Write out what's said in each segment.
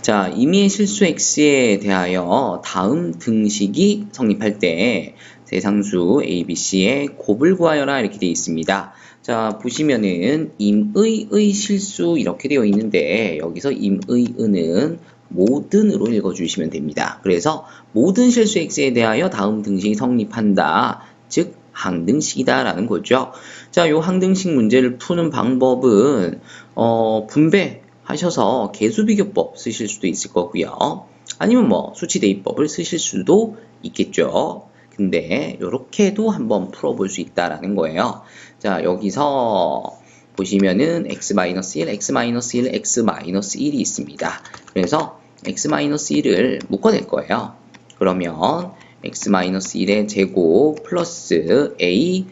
자, 임의의 실수 x에 대하여 다음 등식이 성립할 때 대상수 a, b, c의 곱을 구하여라 이렇게 되어 있습니다. 자, 보시면은 임의의 실수 이렇게 되어 있는데 여기서 임의의는 모든으로 읽어주시면 됩니다. 그래서 모든 실수 x에 대하여 다음 등식이 성립한다. 즉 항등식이다라는 거죠. 자, 요 항등식 문제를 푸는 방법은 어, 분배 하셔서 개수비교법 쓰실 수도 있을 거고요. 아니면 뭐 수치대입법을 쓰실 수도 있겠죠. 근데 이렇게도 한번 풀어볼 수 있다라는 거예요. 자, 여기서 보시면은 x-1, x-1, x-1이 있습니다. 그래서 x-1을 묶어낼 거예요. 그러면 x-1의 제곱 플러스 a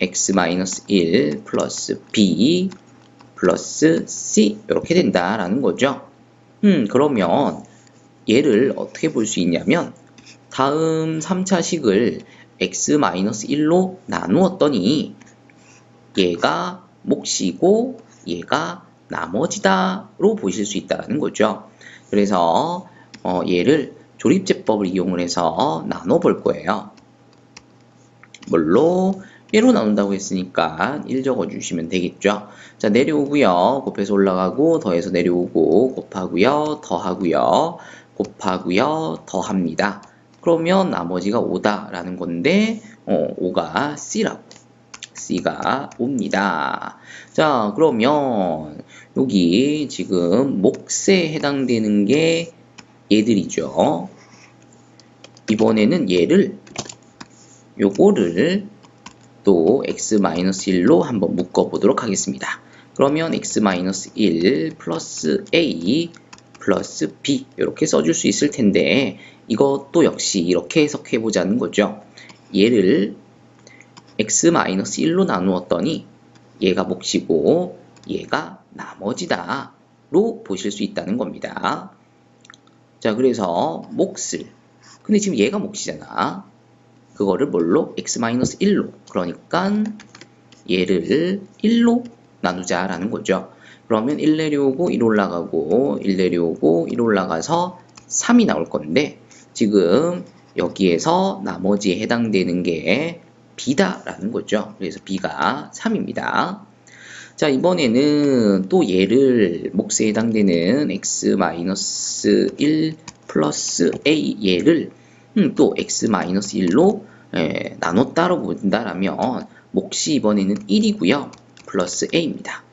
x-1 플러스 b 플러스 c 이렇게 된다라는 거죠. 음, 그러면 얘를 어떻게 볼 수 있냐면 다음 3차식을 x-1로 나누었더니 얘가 몫이고 얘가 나머지다로 보실 수 있다는 거죠. 그래서 어, 얘를 조립제법을 이용을 해서 나눠 볼 거예요. 뭘로? 얘로 나눈다고 했으니까 1 적어 주시면 되겠죠. 자, 내려오고요. 곱해서 올라가고 더해서 내려오고 곱하고요. 더하고요. 곱하고요. 더합니다. 그러면 나머지가 5다라는 건데 어, 5가 C라고. C가 옵니다. 자, 그러면 여기 지금 몫에 해당되는 게 얘들이죠. 이번에는 얘를 요거를 또 x-1로 한번 묶어 보도록 하겠습니다. 그러면 x-1 플러스 a 플러스 b 이렇게 써줄 수 있을 텐데 이것도 역시 이렇게 해석해 보자는 거죠. 얘를 x-1로 나누었더니 얘가 몫이고 얘가 나머지다 로 보실 수 있다는 겁니다. 자, 그래서 몫을 근데 지금 얘가 몫이잖아. 그거를 뭘로? x-1로. 그러니까 얘를 1로 나누자라는 거죠. 그러면 1 내려오고 1 올라가고 1 내려오고 1 올라가서 3이 나올 건데 지금 여기에서 나머지에 해당되는 게 b다라는 거죠. 그래서 b가 3입니다. 자 이번에는 또 얘를 몫에 해당되는 x-1 플러스 a 얘를 음, 또 x-1로 예, 나눴다로 본다라면 몫이 이번에는 1이고요. 플러스 a입니다.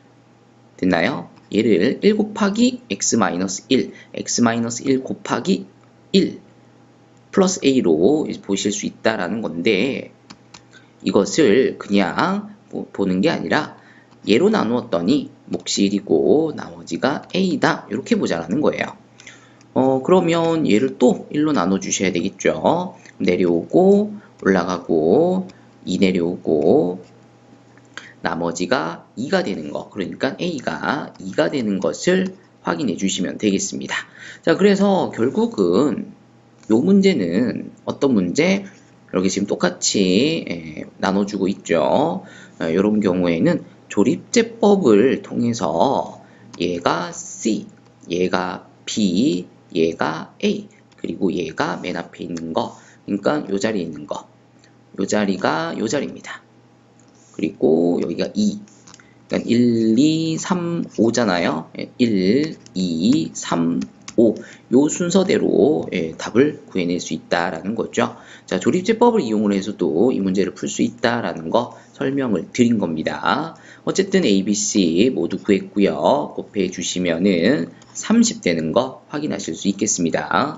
됐나요? 얘를 1 곱하기 x-1, x-1 곱하기 1 플러스 a로 보실 수 있다라는 건데 이것을 그냥 보는 게 아니라 얘로 나누었더니 몫이 1이고 나머지가 a다 이렇게 보자라는 거예요. 어 그러면 얘를 또 1로 나눠 주셔야 되겠죠. 내려오고 올라가고 2 내려오고 나머지가 2가 되는 거 그러니까 a가 2가 되는 것을 확인해 주시면 되겠습니다. 자 그래서 결국은 요 문제는 어떤 문제? 이렇게 지금 똑같이 예, 나눠주고 있죠. 이런 어, 경우에는 조립제법을 통해서 얘가 C, 얘가 B, 얘가 A, 그리고 얘가 맨 앞에 있는 거, 그러니까 요 자리에 있는 거, 요 자리가 요 자리입니다. 그리고 여기가 2, 그러니까 1, 2, 3, 5잖아요. 1, 2, 3, 5. 요 순서대로 예, 답을 구해낼 수 있다라는 거죠. 자, 조립제법을 이용을 해서도 이 문제를 풀 수 있다라는 거 설명을 드린 겁니다. 어쨌든 A, B, C 모두 구했고요. 곱해 주시면은 30 되는 거 확인하실 수 있겠습니다.